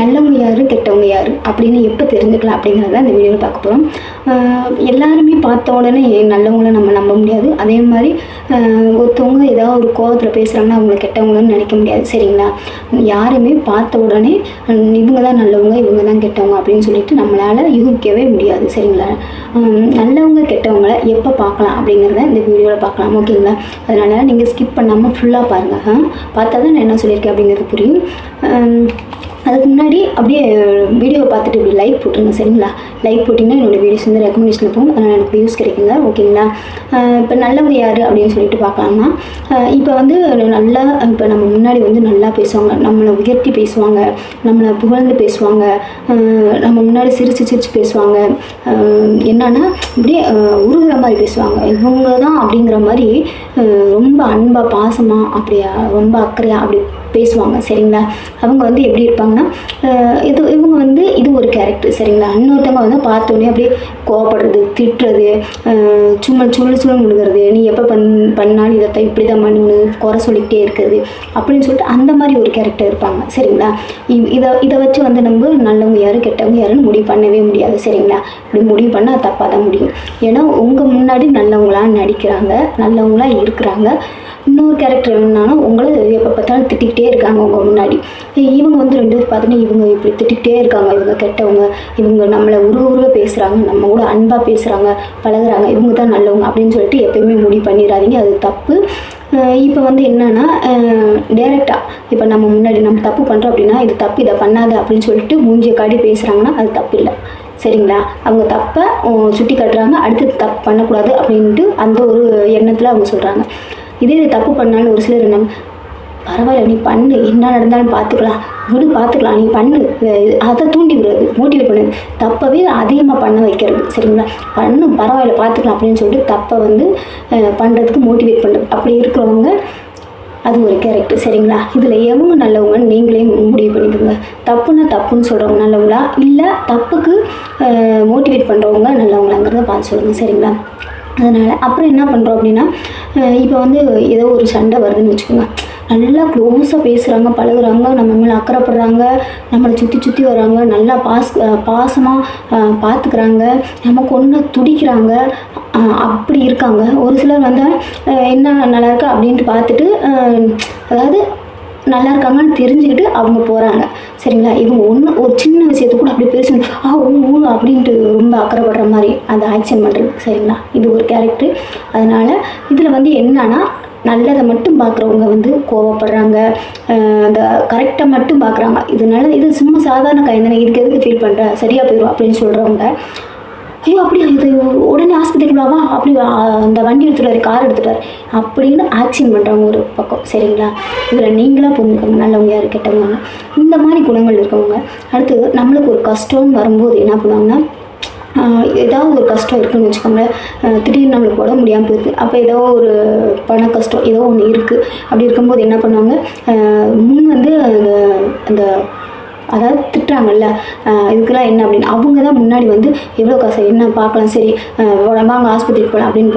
நல்லவங்க யார் கெட்டவங்க யார் அப்படின்னு எப்போ தெரிஞ்சுக்கலாம் அப்படிங்கிறத இந்த வீடியோவில் பார்க்க போகிறோம் எல்லாருமே பார்த்த உடனே நல்லவங்கள நம்ம நம்ப முடியாது? அதே மாதிரி ஒருத்தவங்க ஏதாவது ஒரு கோவத்தில் பேசுகிறாங்கன்னா அவங்கள கெட்டவங்கன்னு நினைக்க முடியாது சரிங்களா? யாருமே பார்த்த உடனே இவங்க தான் நல்லவங்க இவங்க தான் கெட்டவங்க அப்படின்னு சொல்லிட்டு நம்மளால் யூகிக்கவே முடியாது சரிங்களா? நல்லவங்க கெட்டவங்கள எப்போ பார்க்கலாம் அப்படிங்கிறத இந்த வீடியோவில் பார்க்கலாம் ஓகேங்களா? அதனால் நீங்கள் ஸ்கிப் பண்ணாமல் ஃபுல்லாக பாருங்கள் பார்த்தா தான் நான் என்ன சொல்லியிருக்கேன் அப்படிங்கிறது புரியும். அதுக்கு முன்னாடி அப்படியே வீடியோ பார்த்துட்டு இப்படி லைக் போட்டுருங்க சரிங்களா? லைக் போட்டிங்கன்னா என்னோடய வீடியோஸ் வந்து ரெக்கமெண்டேஷனில் போகும். அதனால் எனக்கு வியூஸ் கிடைக்குங்க ஓகேங்களா? இப்போ நல்லவங்க யார் அப்படின்னு சொல்லிட்டு பார்க்கலாம்னா இப்போ வந்து நல்லா இப்போ நம்ம முன்னாடி வந்து நல்லா பேசுவாங்க நம்மளை உயர்த்தி பேசுவாங்க நம்மளை புகழ்ந்து பேசுவாங்க நம்ம முன்னாடி சிரித்து சிரித்து பேசுவாங்க என்னன்னா இப்படியே உருகிற மாதிரி பேசுவாங்க. இவங்க தான் அப்படிங்கிற மாதிரி ரொம்ப அன்பாக பாசமாக அப்படியா ரொம்ப அக்கறையாக அப்படி பேசுவாங்க சரிங்களா? அவங்க வந்து எப்படி இருப்பாங்கன்னா இது இவங்க வந்து இது ஒரு கேரக்டர் சரிங்களா? இன்னொருத்தவங்க வந்து பார்த்தோன்னே அப்படியே கோவப்படுறது திட்டுறது சும்மா சுழல் சுழல் விழுகிறது நீ எப்போ பண் பண்ணாலும் இதைத்தான் இப்படி தான் பண்ணு குறை சொல்லிக்கிட்டே இருக்கிறது அப்படின்னு சொல்லிட்டு அந்த மாதிரி ஒரு கேரக்டர் இருப்பாங்க சரிங்களா? இதை இதை வச்சு வந்து நம்ம நல்லவங்க யாரும் கெட்டவங்க யாருன்னு முடிவு பண்ணவே முடியாது சரிங்களா? இப்படி முடிவு பண்ணால் தப்பாக தான் முடியும். ஏன்னா உங்கள் முன்னாடி நல்லவங்களா நடிக்கிறாங்க நல்லவங்களா இருக்கிறாங்க இன்னொரு கேரக்டர் என்னன்னா உங்களை எப்போ பார்த்தாலும் திட்டிக்கிட்டே இருக்காங்க அவங்க முன்னாடி. இவங்க வந்து ரெண்டு பேர் பார்த்தீங்கன்னா இவங்க இப்படி திட்டிக்கிட்டே இருக்காங்க இவங்க கெட்டவங்க இவங்க நம்மளை உருவ உருவ பேசுகிறாங்க நம்ம கூட அன்பாக பேசுகிறாங்க பழகுறாங்க இவங்க தான் நல்லவங்க அப்படின்னு சொல்லிட்டு எப்பயுமே முடிவு பண்ணிடாதீங்க அது தப்பு. இப்போ வந்து என்னன்னா டேரெக்டாக இப்போ நம்ம முன்னாடி நம்ம தப்பு பண்ணுறோம் அப்படின்னா இது தப்பு இதை பண்ணாத அப்படின்னு சொல்லிட்டு மூஞ்சியை காடி பேசுகிறாங்கன்னா அது தப்பு இல்லை. சரிங்களா? அவங்க தப்பை சுட்டி காட்டுறாங்க அடுத்து தப்பு பண்ணக்கூடாது அப்படின்ட்டு அந்த ஒரு எண்ணத்தில் அவங்க சொல்கிறாங்க இதே இது தப்பு பண்ணாலும் ஒரு சிலர் என்ன பரவாயில்ல நீ பண்ணு. என்ன நடந்தாலும் பார்த்துக்கலாம் விடு பார்த்துக்கலாம் நீ பண்ணு. அதை தூண்டி விடுறது. மோட்டிவேட் பண்ணுது தப்பவே அதிகமாக பண்ண வைக்கிறது சரிங்களா? பண்ணு பரவாயில்ல பார்த்துக்கலாம் அப்படின்னு சொல்லிட்டு தப்பை வந்து பண்ணுறதுக்கு மோட்டிவேட் பண்ணுறது அப்படி இருக்கிறவங்க அது ஒரு கேரக்டர் சரிங்களா? இதில் எவங்க நல்லவங்கன்னு நீங்களே முடிவு பண்ணிக்கோங்க. தப்புன்னா தப்புன்னு சொல்கிறவங்க நல்லவங்களா? இல்லை தப்புக்கு மோட்டிவேட் பண்ணுறவங்க நல்லவங்களாங்கிறத பார்த்து சொல்லுங்கள் சரிங்களா? அதனால் அப்புறம் என்ன பண்ணுறோம் அப்படின்னா இப்போ வந்து ஏதோ ஒரு சண்டை வருதுன்னு வச்சுக்கோங்க. நல்லா க்ளோஸாக பேசுகிறாங்க பழகுறாங்க நம்ம மேலே அக்கறைப்படுறாங்க நம்மளை சுற்றி சுற்றி வராங்க நல்லா பாஸ் பாசமாக பார்த்துக்கிறாங்க நமக்கு ஒன்று துடிக்கிறாங்க அப்படி இருக்காங்க. ஒரு சிலர் வந்து என்ன நல்லா இருக்கா அப்படின்ட்டு பார்த்துட்டு அதாவது நல்லா இருக்காங்கன்னு தெரிஞ்சுக்கிட்டு அவங்க போகிறாங்க சரிங்களா? இவங்க ஒன்று ஒரு சின்ன விஷயத்தை கூட அப்படி பெருசு ஆ ஊ அப்படின்ட்டு ரொம்ப அக்கறைப்படுற மாதிரி அந்த ஆக்ஷன் பண்ணுறது சரிங்களா? இது ஒரு கேரக்டர் அதனால் இதில் வந்து என்னன்னா நல்லதை மட்டும் பார்க்குறவங்க வந்து கோவப்படுறாங்க. அந்த கரெக்டாக மட்டும் பார்க்குறாங்க இதனால இது சும்மா சாதாரண கைந்தனை இதுக்கு எதுக்கு ஃபீல் பண்ணுற சரியாக போயிடும் அப்படின்னு சொல்கிறவங்க ஐயோ அப்படியா இது உடனே ஆஸ்பத்திரிக்கு வா அப்படி அந்த வண்டி எடுத்துட்டாரு கார் எடுத்துட்டாரு அப்படின்னு ஆக்ஷன் பண்ணுறவங்க ஒரு பக்கம் சரிங்களா? இதில் நீங்களாக புரிஞ்சுக்கணும் நல்லவங்க யார் கெட்டவங்க. இந்த மாதிரி குணங்கள் இருக்கவங்க. அடுத்து நம்மளுக்கு ஒரு கஷ்டம்னு வரும்போது என்ன பண்ணுவாங்கன்னா ஏதாவது ஒரு கஷ்டம் இருக்குன்னு வச்சுக்கோங்களேன். திடீர்னு நம்மளுக்கு உடம்பு முடியாமல் போயிருக்கு. அப்போ ஏதோ ஒரு பண கஷ்டம் ஏதோ ஒன்று இருக்குது அப்படி இருக்கும்போது என்ன பண்ணுவாங்க? முன் வந்து அந்த அந்த அதாவது திட்டுறாங்கல்ல இதுக்கெல்லாம் என்ன அப்படின்னு அவங்க தான் முன்னாடி வந்து எவ்வளோ காசு என்ன பார்க்கலாம் சரி வாங்க ஆஸ்பத்திரிக்கு போகலாம் அப்படின்னு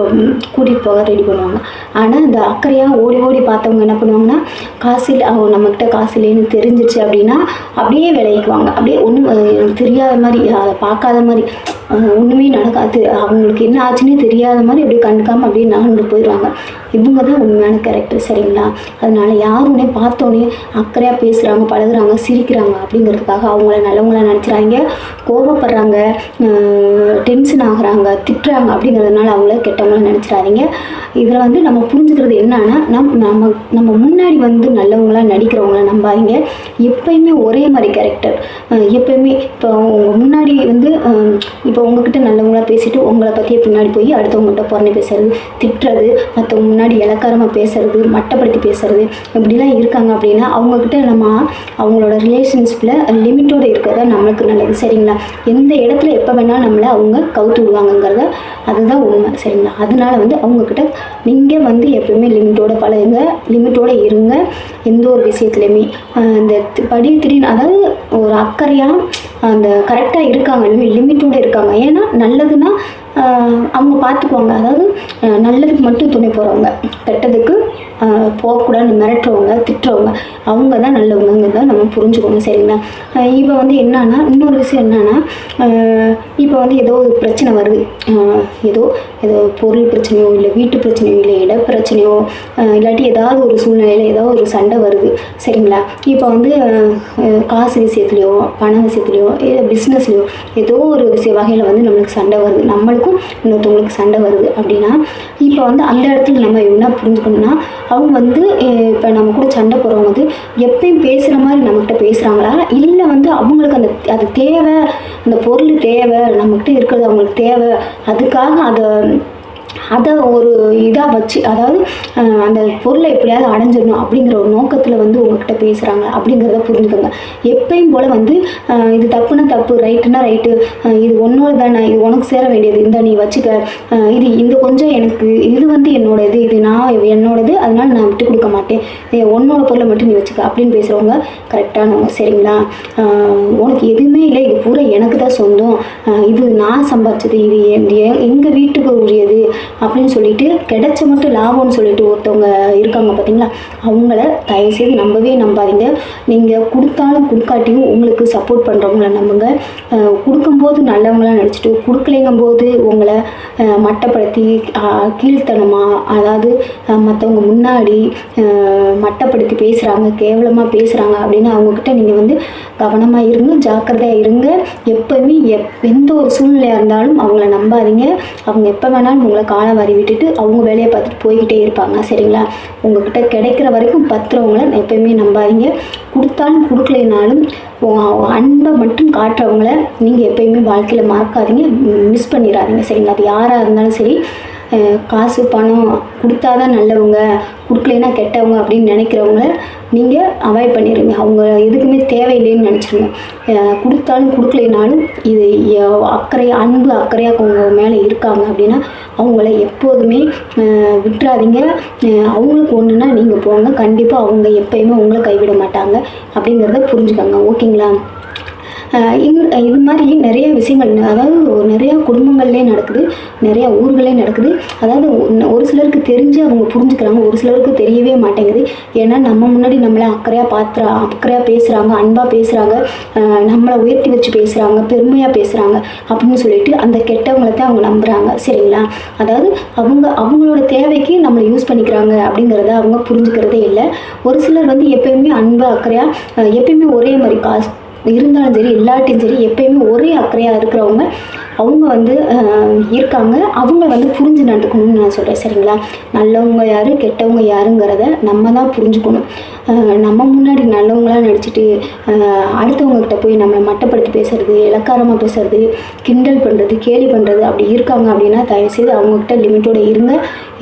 கூட்டிகிட்டு போக ரெடி பண்ணுவாங்க. ஆனால் இந்த அக்கறையாக ஓடி ஓடி பார்த்தவங்க என்ன பண்ணுவாங்கன்னா காசு இல்லை அவங்க நம்மக்கிட்ட காசு இல்லைன்னு தெரிஞ்சிச்சு அப்படின்னா அப்படியே விளைவிக்குவாங்க அப்படியே ஒன்றும் எனக்கு தெரியாத மாதிரி அதை பார்க்காத மாதிரி ஒன்றுமே நடக்காது. அவங்களுக்கு என்ன ஆச்சுன்னே தெரியாத மாதிரி அப்படியே கண்டுக்காமல் அப்படியே நகர்ந்து போயிடுவாங்க. இவங்க தான் உண்மையான கேரக்டர் சரிங்களா? அதனால் யாருன்னே பார்த்தோன்னே அக்கறையாக பேசுகிறாங்க பழகுறாங்க சிரிக்கிறாங்க அப்படிங்கிறதுக்காக அவங்கள நல்லவங்கள நினச்சிறாங்க கோபப்படுறாங்க டென்ஷன் ஆகுறாங்க திட்டுறாங்க அப்படிங்கிறதுனால அவங்கள கெட்டவங்கள நினச்சிடாதீங்க இதில் வந்து நம்ம புரிஞ்சுக்கிறது என்னன்னா நம் நம்ம நம்ம முன்னாடி வந்து நல்லவங்களாக நடிக்கிறவங்கள நம்பாதீங்க. எப்பயுமே ஒரே மாதிரி கேரக்டர் எப்பயுமே இப்போ உங்கள் முன்னாடி வந்து இப்போ உங்ககிட்ட நல்லவங்களாக பேசிட்டு உங்களை பற்றியே பின்னாடி போய் அடுத்தவங்ககிட்ட புறணி பேசுறது திட்டுறது மற்றவங்க முன்னாடி இலக்காரமாக பேசுறது மட்டப்படுத்தி பேசுறது இப்படிலாம் இருக்காங்க அப்படின்னா அவங்கக்கிட்ட நம்ம அவங்களோட ரிலேஷன்ஷிப்பில் லிமிட்டோடு இருக்கிறதா நம்மளுக்கு நல்லது. சரிங்களா? எந்த இடத்துல எப்போ வேணாலும் நம்மளை அவங்க கவுத்து விடுவாங்கங்கிறத அதுதான் உண்மை. சரிங்களா? அதனால வந்து அவங்கக்கிட்ட நீங்கள் வந்து எப்பவுமே லிமிட்டோட பழகுங்க லிமிட்டோட இருங்க. எந்த ஒரு விஷயத்துலையுமே இந்த தி- படி திடீர்னு அதாவது ஒரு அக்கறையாக அந்த கரெக்டாக இருக்காங்க லிமிட்டோட இருக்காங்க. ஏன்னா நல்லதுன்னா அவங்க பார்த்துக்குவாங்க அதாவது நல்லதுக்கு மட்டும் துணை போகிறவங்க கெட்டதுக்கு போகக்கூடாதுன்னு மிரட்டுறவங்க திட்டுறவங்க அவங்க தான் நல்லவங்கிறத நம்ம புரிஞ்சுக்கணும் சரிங்களா? இப்போ வந்து என்னன்னா இன்னொரு விஷயம் என்னன்னா இப்போ வந்து ஏதோ ஒரு பிரச்சனை வருது. ஏதோ ஏதோ பொருள் பிரச்சனையோ இல்லை வீட்டு பிரச்சனையோ இல்லை இட பிரச்சனையோ இல்லாட்டி ஏதாவது ஒரு சூழ்நிலையில் ஏதாவது ஒரு சண்டை வருது சரிங்களா? இப்போ வந்து காசு விஷயத்துலையோ பண விஷயத்துலையோ பிஸ்னஸ்லையோ ஏதோ ஒரு விஷய வகையில் வந்து நம்மளுக்கு சண்டை வருது. நம்மளுக்கு நம்மளுக்கும் இன்னொருத்தவங்களுக்கு சண்டை வருது அப்படின்னா இப்போ வந்து அந்த இடத்துல நம்ம என்ன புரிஞ்சுக்கணும்னா அவங்க வந்து இப்போ நம்ம கூட சண்டை போடுறவங்க வந்து எப்பயும் பேசுகிற மாதிரி நம்மக்கிட்ட பேசுகிறாங்களா இல்லை வந்து அவங்களுக்கு அந்த அது தேவை அந்த பொருள் தேவை நம்மக்கிட்ட இருக்கிறது அவங்களுக்கு தேவை அதுக்காக அதை அதை ஒரு இதாக வச்சு அதாவது அந்த பொருளை எப்படியாவது அடைஞ்சிடணும் அப்படிங்கிற ஒரு நோக்கத்தில் வந்து உங்ககிட்ட பேசுகிறாங்க அப்படிங்கிறத புரிஞ்சுக்கோங்க. எப்பயும் போல் வந்து இது தப்புனா தப்பு ரைட்டுனா ரைட்டு இது ஒன்றோடு தானே இது உனக்கு சேர வேண்டியது இந்த நீ வச்சுக்க இது இந்த கொஞ்சம் எனக்கு இது வந்து என்னோட இது இது நான் என்னோடது அதனால் நான் விட்டு கொடுக்க மாட்டேன். உன்னோட பொருளை மட்டும் நீ வச்சுக்க அப்படின்னு பேசுகிறவங்க கரெக்டானவங்க சரிங்களா? உனக்கு எதுவுமே இல்லை இது பூரா எனக்கு தான் சொந்தம். இது நான் சம்பாதிச்சது இது எங்கள் வீட்டுக்கு உரியது அப்படின்னு சொல்லிட்டு கிடைச்ச மட்டும் லாபம்னு சொல்லிட்டு ஒருத்தவங்க இருக்காங்க பார்த்தீங்களா? அவங்கள தயவுசெய்து நம்பவே நம்பாதீங்க. நீங்கள் கொடுத்தாலும் கொடுக்காட்டியும் உங்களுக்கு சப்போர்ட் பண்ணுறவங்கள நம்புங்க. கொடுக்கும்போது நல்லவங்களா நினச்சிட்டு கொடுக்கலைங்கும் போது உங்களை மட்டப்படுத்தி கீழ்த்தனமாக அதாவது மற்றவங்க முன்னாடி மட்டப்படுத்தி பேசுகிறாங்க கேவலமாக பேசுகிறாங்க அப்படின்னு அவங்கக்கிட்ட நீங்கள் வந்து கவனமாக இருங்க ஜாக்கிரதையாக இருங்க. எப்போவுமே எப் எந்த ஒரு சூழ்நிலையாக இருந்தாலும் அவங்கள நம்பாதீங்க. அவங்க எப்போ வேணாலும் உங்களை காலை வாரி விட்டுட்டு அவங்க வேலையை பார்த்துட்டு போய்கிட்டே இருப்பாங்க சரிங்களா? உங்ககிட்ட கிடைக்கிற வரைக்கும் பத்துறவங்கள எப்பயுமே நம்பாதீங்க. கொடுத்தாலும் கொடுக்கலைனாலும் அன்பை மட்டும் காட்டுறவங்கள நீங்கள் எப்பயுமே வாழ்க்கையில் மறக்காதீங்க மிஸ் பண்ணிடாதீங்க சரிங்களா? அது யாராக இருந்தாலும் சரி காசு பணம் கொடுத்தா தான் நல்லவங்க கொடுக்கலைன்னா கெட்டவங்க அப்படின்னு நினைக்கிறவங்கள நீங்கள் அவாய்ட் பண்ணிடுங்க அவங்க எதுக்குமே தேவையில்லைன்னு நினச்சிருங்க. கொடுத்தாலும் கொடுக்கலைனாலும் இது அக்கறை அன்பு அக்கறையாக அவங்க மேலே இருக்காங்க அப்படின்னா அவங்கள எப்போதுமே விட்டுறாதீங்க. அவங்களுக்கு ஒன்றுனா நீங்கள் போங்க. கண்டிப்பாக அவங்க எப்பயுமே உங்களை கைவிட மாட்டாங்க அப்படிங்கிறத புரிஞ்சுக்கோங்க. ஓகேங்களா? இந் இது மாதிரி நிறைய விஷயங்கள் அதாவது நிறையா குடும்பங்கள்லேயே நடக்குது நிறையா ஊர்களே நடக்குது. அதாவது ஒரு சிலருக்கு தெரிஞ்சு அவங்க புரிஞ்சுக்கிறாங்க ஒரு சிலருக்கு தெரியவே மாட்டேங்குது. ஏன்னா நம்ம முன்னாடி நம்மளை அக்கறையாக பாத்துறா அக்கறையாக பேசுகிறாங்க அன்பாக பேசுகிறாங்க நம்மளை உயர்த்தி வச்சு பேசுகிறாங்க பெருமையாக பேசுகிறாங்க அப்படின்னு சொல்லிட்டு அந்த கெட்டவங்களை தான் அவங்க நம்புகிறாங்க சரிங்களா? அதாவது அவங்க அவங்களோட தேவைக்கு நம்மளை யூஸ் பண்ணிக்கிறாங்க அப்படிங்கிறத அவங்க புரிஞ்சுக்கிறதே இல்லை. ஒரு சிலர் வந்து எப்பயுமே அன்பு அக்கறையாக எப்பயுமே ஒரே மாதிரி காசு இருந்தாலும் சரி இல்லாட்டியும் சரி எப்பயுமே ஒரே அக்கறையாக இருக்கிறவங்க அவங்க வந்து இருக்காங்க. அவங்க வந்து புரிஞ்சு நடந்துக்கணும்னு நான் சொல்கிறேன் சரிங்களா? நல்லவங்க யார் கெட்டவங்க யாருங்கிறத நம்ம தான் புரிஞ்சுக்கணும். நம்ம முன்னாடி நல்லவங்களாக நடிச்சிட்டு அடுத்தவங்கக்கிட்ட அடுத்தவங்ககிட்ட போய் நம்மளை மட்டப்படுத்தி பேசுகிறது இலக்காரமாக பேசுறது கிண்டல் பண்ணுறது கேலி பண்ணுறது அப்படி இருக்காங்க அப்படின்னா தயவுசெய்து அவங்கக்கிட்ட லிமிட்டோட இருங்க.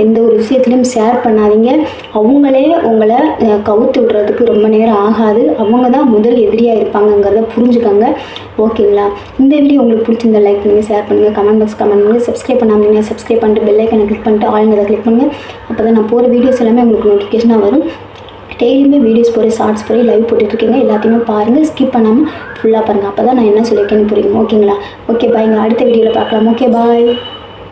எந்த ஒரு விஷயத்துலையும் ஷேர் பண்ணாதீங்க. அவங்களே உங்களை கவுத்து விடுறதுக்கு ரொம்ப நேரம் ஆகாது. அவங்க தான் முதல் எதிரியாக இருப்பாங்கங்கிறத புரிஞ்சுக்கோங்க. ஓகேங்களா? இந்த வீடியோ உங்களுக்கு பிடிச்சிருந்த லைக் பண்ணுங்கள் ஷேர் பண்ணுங்கள் கமெண்ட் பாக்ஸ் கமெண்ட் பண்ணுங்கள் சப்ஸ்கிரைப் பண்ணாமல் சப்ஸ்கிரைப் பண்ணிட்டு பெல்லைக்கனை கிளிக் பண்ணிட்டு ஆல்ங்கிறத கிளிக் பண்ணுங்கள் அப்போ தான் நான் போகிற வீடியோஸ் எல்லாமே உங்களுக்கு நோட்டிஃபிகேஷனாக வரும். டெய்லியுமே வீடியோஸ் போகிற ஷார்ட்ஸ் போய் லைவ் போட்டுட்ருக்கீங்க. எல்லாத்தையுமே பாருங்கள் ஸ்கிப் பண்ணாமல் ஃபுல்லாக பாருங்கள் அப்போ தான் நான் என்ன சொல்லியிருக்கேன்னு புரியும். ஓகேங்களா? ஓகே பாய் அடுத்த வீடியோவில் பார்க்கலாம். Okay bye